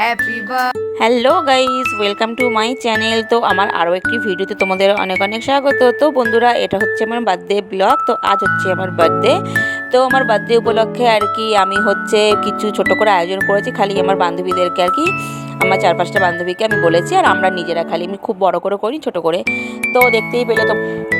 Birthday. Hello guys welcome to my channel তো আমার আরও একটি ভিডিওতে তোমাদের অনেক অনেক স্বাগত। তো বন্ধুরা, এটা হচ্ছে আমার বার্থডে ব্লগ তো আজ হচ্ছে আমার বার্থডে তো আমার বার্থডে উপলক্ষে আর কি আমি হচ্ছে কিছু ছোট করে আয়োজন করেছি। খালি আমার বান্ধবীদেরকে আর কি, আমার চার পাঁচটা বান্ধবীকে আমি বলেছি। আর আমরা নিজেরা খালি, আমি খুব বড় করে করি, ছোট করে। তো দেখতেই পেলে তো।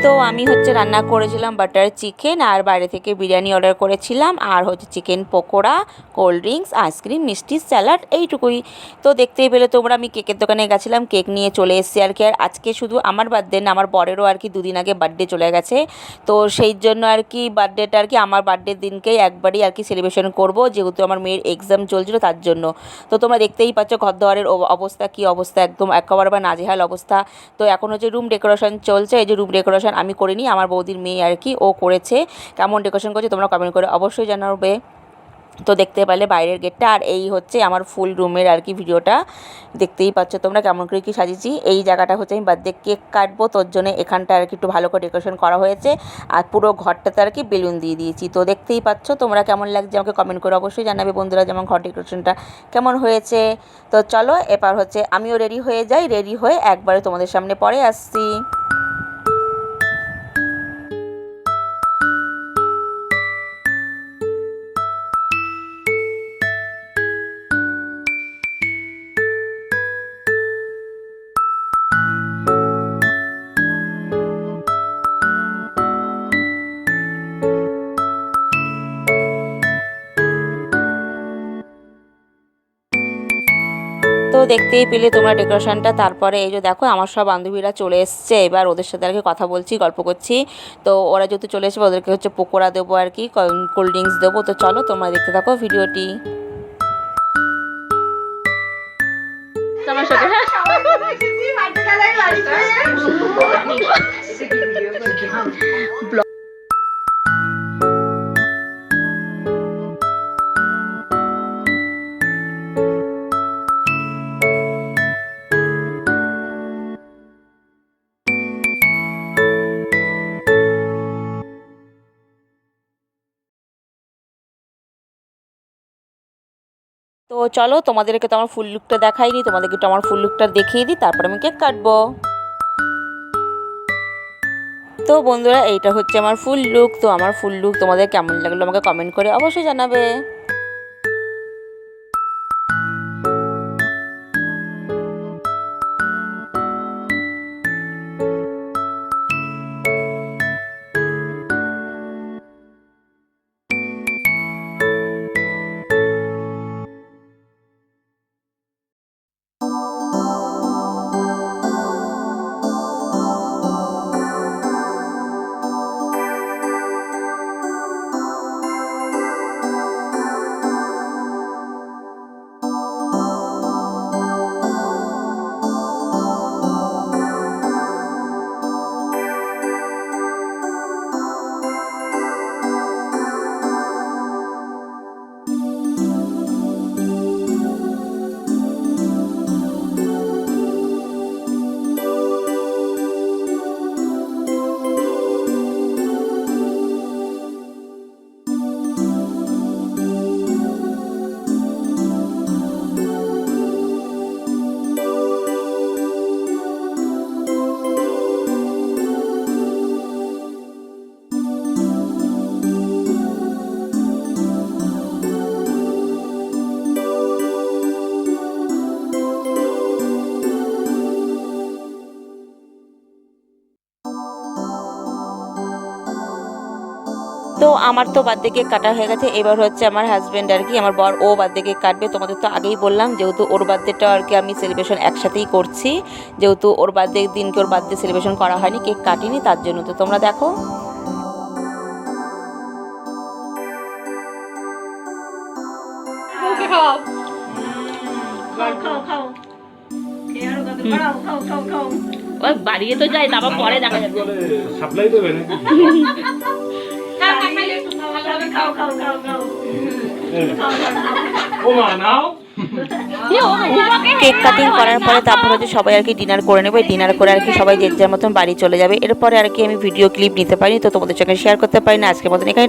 তো আমি হচ্ছে রান্না করেছিলাম বাটার চিকেন আর বাইরে থেকে বিরিয়ানি অর্ডার করেছিলাম আর হচ্ছে chicken pakora cold drinks ice cream মিষ্টি স্যালাড এইটুকুই। তো দেখতেই পেলে তোমরা, আমি কেকের দোকানে গেছিলাম কেক নিয়ে চলে এসেছি আর কি। আর আজকে শুধু আমার বার্থডে না, আমার বরেরও আর কি দুদিন আগে বার্থডে চলে গেছে। তো সেই জন্য আর কি বার্থডেটা আর কি আমার বার্থডের দিনকেই একবারই আর কি সেলিব্রেশন করব, যেহেতু আমার মেয়ের এক্সাম চলছিল তার জন্য। তো তোমরা দেখতেই পাচ্ছ ঘর দোয়ারের অবস্থা কি অবস্থা, একদম একেবারে বা নাজেহাল অবস্থা। তো এখন হচ্ছে রুম ডেকোরেশন চলছে, এই যে রুম ডেকোরেশন আমি করিনি, আমার বৌদির মেয়ে আর কি, ও করেছে। কেমন ডেকোরেশন করছে তোমরা কমেন্ট করে অবশ্যই জানাবে। তো দেখতে পেলে বাইরের গেটটা আর এই হচ্ছে আমার ফুল রুমের আর কি ভিডিওটা দেখতেই পাচ্ছ তোমরা কেমন করে কি সাজিয়েছি। এই জায়গাটা হচ্ছে আমি বার্থডে কেক কাটবো, তোর জন্য এখানটা আর কি একটু ভালো করে ডেকোরেশন করা হয়েছে। আর পুরো ঘরটাতে আর কি বেলুন দিয়ে দিয়েছি। তো দেখতেই পাচ্ছ তোমরা কেমন লাগছে আমাকে কমেন্ট করে অবশ্যই জানাবে বন্ধুরা যেমন ঘর ডেকোরেশনটা কেমন হয়েছে। তো চলো এবার হচ্ছে আমিও রেডি হয়ে যাই। রেডি হয়ে একবারে তোমাদের সামনে পরে আসছি। দেখতেই পেলে তোমরা ডেকোরেশনটা। তারপরে এই যে দেখো আমার সব বান্ধবীরা চলে এসছে। এবার ওদের সাথে আর কি কথা বলছি গল্প করছি। তো ওরা যেহেতু চলে এসেছে ওদেরকে হচ্ছে পকোড়া দেবো আর কি কোল্ড ড্রিঙ্কস দেবো। তো চলো তোমরা দেখতে থাকো ভিডিওটি। তোমার সাথে তো চলো, তোমাদেরকে তো আমার ফুল লুকটা দেখাইনি, তোমাদেরকে তো আমার ফুল লুকটা দেখিয়ে দিই, তারপর আমি কেক কাটবো। তো বন্ধুরা, এইটা হচ্ছে আমার ফুল লুক তো আমার ফুল লুক তোমাদের কেমন লাগল আমাকে কমেন্ট করে অবশ্যই জানাবে। তো আমার তো বার্থডে কেক কাটা হয়ে গেছে। এবার হচ্ছে আমার হাজব্যান্ড আর কি আমার বর ও বার্থডে কেক কাটবে। তোমাদের তো আগেই বললাম যেহেতু ওর বার্থডেটা আর কি আমি সেলিব্রেশন একসাথেই করছি। যেহেতু ওর বার্থডে দিনকে ওর বার্থডে সেলিব্রেশন করা হয়নি কেক কাটিনি তার জন্য তো তোমরা দেখো। ওকে খাও খাও। খাও খেয়ে আরও গাবে খাও খাও খাও খাও। ওই বাড়িয়ে তো যায় তারপর পরে দেখা যাবে। সাপ্লাই দেবে নাকি? কেক কাটিং করার পরে তারপর হচ্ছে সবাই আর কি ডিনার করে নেবে ডিনার করে আর কি সবাই যে যার মতন বাড়ি চলে যাবে। এরপরে আর কি আমি ভিডিও ক্লিপ নিতে পারি তো তোমাদের সঙ্গে শেয়ার করতে পারি না আজকের মতন এখানে